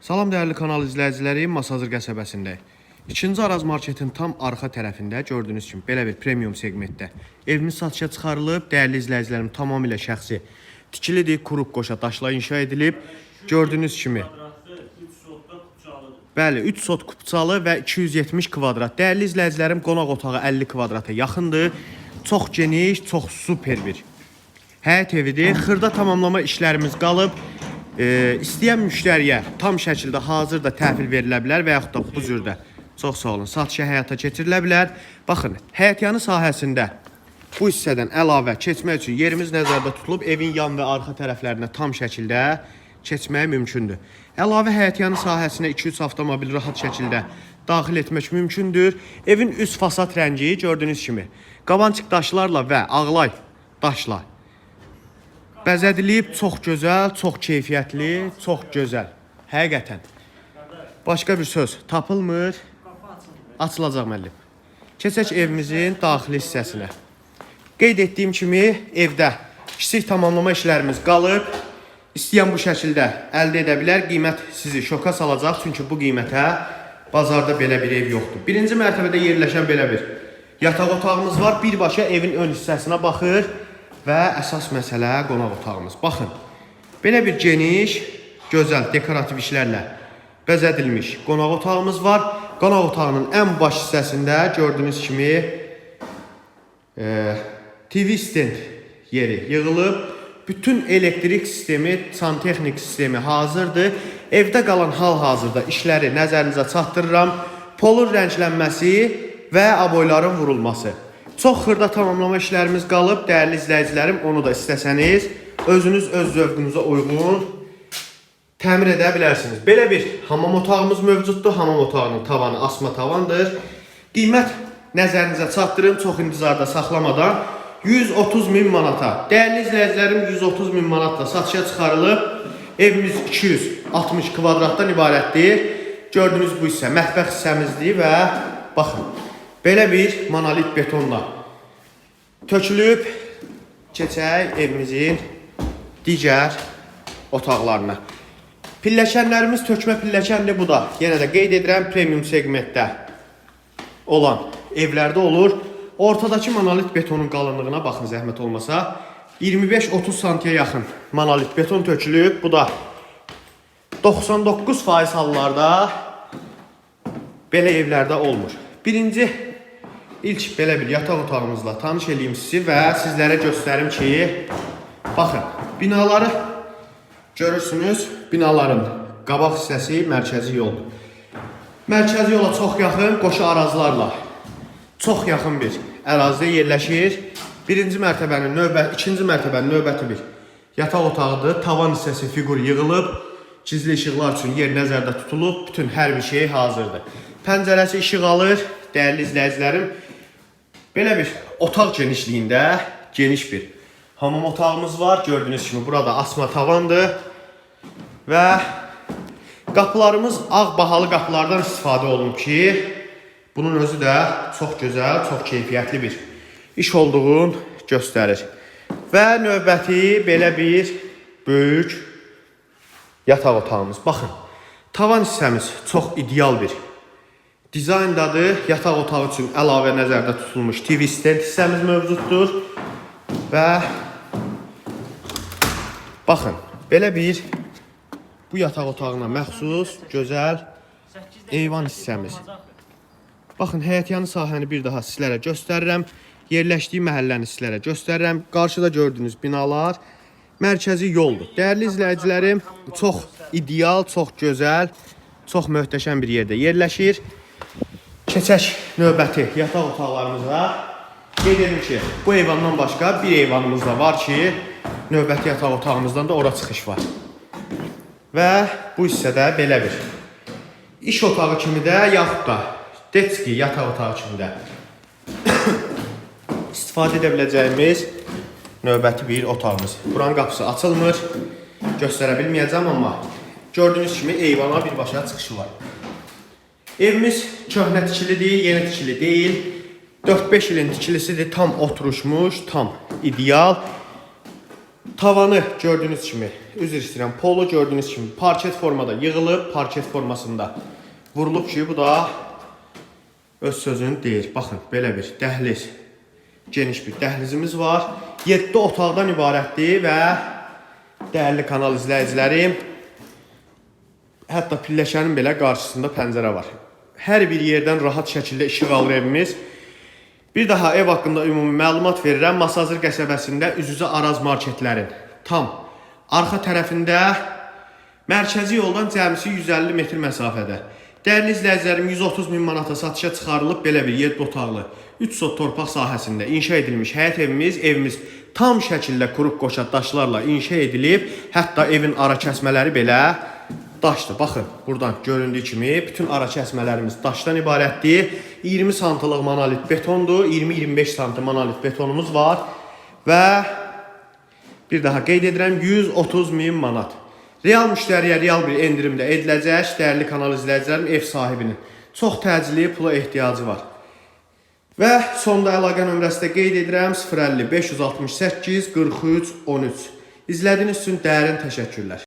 Salam dəyərli kanal izləyiciləri, Masazır qəsəbəsindəyik. İkinci Araz marketin tam arxa tərəfində gördüyünüz kimi belə bir premium segmentdə evimiz satışa çıxarılıb. Dəyərli izləyicilərim, tamamilə şəxsi tikilidir, quruq qoşa daşla inşa edilib. Gördüyünüz kimi Bəli, 3 sot kupçalı və 270 kvadrat. Dəyərli izləyicilərim, qonaq otağı 50 kvadrata yaxındır. Çox geniş, çox super bir həyət evidir. Xırda tamamlama işlərimiz qalıb. E, istəyən müştəriyə tam şəkildə hazırda təhvil verilə bilər və yaxud da bu cürdə çox sağ olun, satışa həyata keçirilə bilər. Baxın, həyətyanı sahəsində bu hissədən əlavə keçmək üçün yerimiz nəzərdə tutulub evin yan və arxa tərəflərinə tam şəkildə keçmək mümkündür. Əlavə həyətyanı sahəsinə 2-3 avtomobil rahat şəkildə daxil etmək mümkündür. Evin üst fasad rəngi gördüyünüz kimi qabançıq daşlarla və ağlay daşla bəzədilib, çox gözəl, çox keyfiyyətli, çox gözəl. Həqiqətən. Başqa bir söz tapılmır. Açılacaq müəllim. Keçək evimizin daxili hissəsinə. Qeyd etdiyim kimi evdə kiçik tamamlama işlərimiz qalıb. İstəyən bu şəkildə əldə edə bilər. Qiymət sizi şoka salacaq, çünki bu qiymətə bazarda belə bir ev yoxdur. Birinci mərtəbədə yerləşən belə bir yataq otağımız var. Birbaşa evin ön hissəsinə baxır və əsas məsələ qonaq otağımız. Baxın. Belə bir geniş, gözəl dekorativ işlərlə bəzədilmiş qonaq otağımız var. Qonaq otağının ən baş hissəsində gördüyünüz kimi e, TV stand yeri yığılıb. Bütün elektrik sistemi, santexnik sistemi hazırdır. Evdə qalan hal-hazırda işləri nəzərinizə çatdırıram. Polun rənglənməsi və aboyların vurulması. Çox xırda tamamlama işlərimiz qalıb, dəyərli izləyicilərim, onu da istəsəniz özünüz öz zövqünüzə uyğun təmir edə bilərsiniz. Belə bir hamam otağımız mövcuddur. Hamam otağının tavanı asma tavandır. Qiymət nəzərinizə çatdırım, çox intizarda saxlamadan 130 min manata. Dəyərli izləyicilərim, 130 min manatla satışa çıxarılıb. Evimiz 260 kvadratdan ibarətdir. Gördüyünüz bu hissə mətbəx hissəmizdir və baxın, belə bir monolit betonla tökülüb. Keçək evimizin digər otaqlarına. Pilləkənlərimiz tökmə pilləkəndir bu da. Yenə də qeyd edirəm premium segmentdə olan evlərdə olur. Ortadakı monolit betonun qalınlığına baxın zəhmət olmasa. 25-30 santiyə yaxın monolit beton tökülüb. Bu da 99% hallarda belə evlərdə olmur. Birinci ilk belə bir yataq otağımızla tanış eləyim sizi və sizlərə göstərim ki, baxın, binaları görürsünüz. Binaların qabaq hissəsi mərkəzi yoldur. Mərkəzi yola çox yaxın qoşu arazlarla çox yaxın bir ərazidə yerləşir. Birinci mərtəbənin növbə, ikinci mərtəbənin növbəti bir yataq otağıdır. Tavan hissəsi fiqur yığılıb, gizli işıqlar üçün yer nəzərdə tutulub, bütün hər bir şey hazırdır. Pəncərəsi işıq alır, dəyərli izləyicilərim. Belə bir otaq genişliyində geniş bir hamam otağımız var. Gördüyünüz kimi burada asma tavandır və qapılarımız ağ bahalı qapılardan istifadə olunub ki, bunun özü də çox gözəl, çox keyfiyyətli bir iş olduğunu göstərir. Və növbəti belə bir böyük yataq otağımız. Baxın, tavan hissəmiz çox ideal bir dizayndadır. Yataq otağı üçün əlavə nəzərdə tutulmuş TV stand hissəmiz mövcuddur. Və baxın, belə bir bu yataq otağına məxsus gözəl eyvan hissəmiz. Baxın, həyətyanı sahəni bir daha sizlərə göstərirəm. Yerləşdiyi məhəlləni sizlərə göstərirəm. Qarşıda gördüyünüz binalar mərkəzi yoldur. Dəyərli izləyicilərim, çox ideal, çox gözəl, çox möhtəşəm bir yerdə yerləşir. Keçək növbəti yataq otaqlarımıza. Qeyd edim ki, bu eyvandan başqa bir eyvanımız da var ki, növbəti yataq otağımızdan da ora çıxış var. Və bu hissədə belə bir iş otağı kimi də yaxud da detski yataq otağı kimi də istifadə edə biləcəyimiz növbəti bir otağımız. Buranın qapısı açılmır. Göstərə bilməyəcəm amma gördüyünüz kimi eyvana birbaşa çıxışı var. Evimiz köhnə tikilidir, yeni tikili deyil. 4-5 ilin tikilisidir, tam oturuşmuş, tam ideal. Tavanı gördüyünüz kimi, üzr istəyirəm, polo gördüyünüz kimi parket formada yığılıb, parket formasında vurulub ki, bu da öz sözünü deyir. Baxın, belə bir dəhliz, geniş bir dəhlizimiz var. 7 otaqdan ibarətdir və dəyərli kanal izləyicilərim, hətta pilləkənin belə qarşısında pəncərə var. Hər bir yerdən rahat şəkildə işıq alır evimiz. Bir daha ev haqqında ümumi məlumat verirəm. Masazır qəsəbəsində üz-üzə Araz marketlərin tam arxa tərəfində mərkəzi yoldan cəmisi 150 metr məsafədə. Dəyərli izləyicilərim 130 min manata satışa çıxarılıb belə bir 7 otaqlı 3 sot torpaq sahəsində inşa edilmiş həyət evimiz, evimiz tam şəkildə quruq qoşa daşlarla inşa edilib. Hətta evin ara kəsmələri belə daşdır. Baxın, buradan göründüyü kimi bütün ara kəsmələrimiz daşdan ibarətdir. 20 santlıq monolit betondur, 20-25 santı monolit betonumuz var və bir daha qeyd edirəm 130 min manat. Real müştəriyə real bir endirimdə ediləcək. Dəyərli kanal izləyicilərim, ev sahibinin çox təcili pula ehtiyacı var. Və sonda əlaqə nömrəsi də qeyd edirəm 050 568 43 13. İzlədiyiniz üçün dərin təşəkkürlər.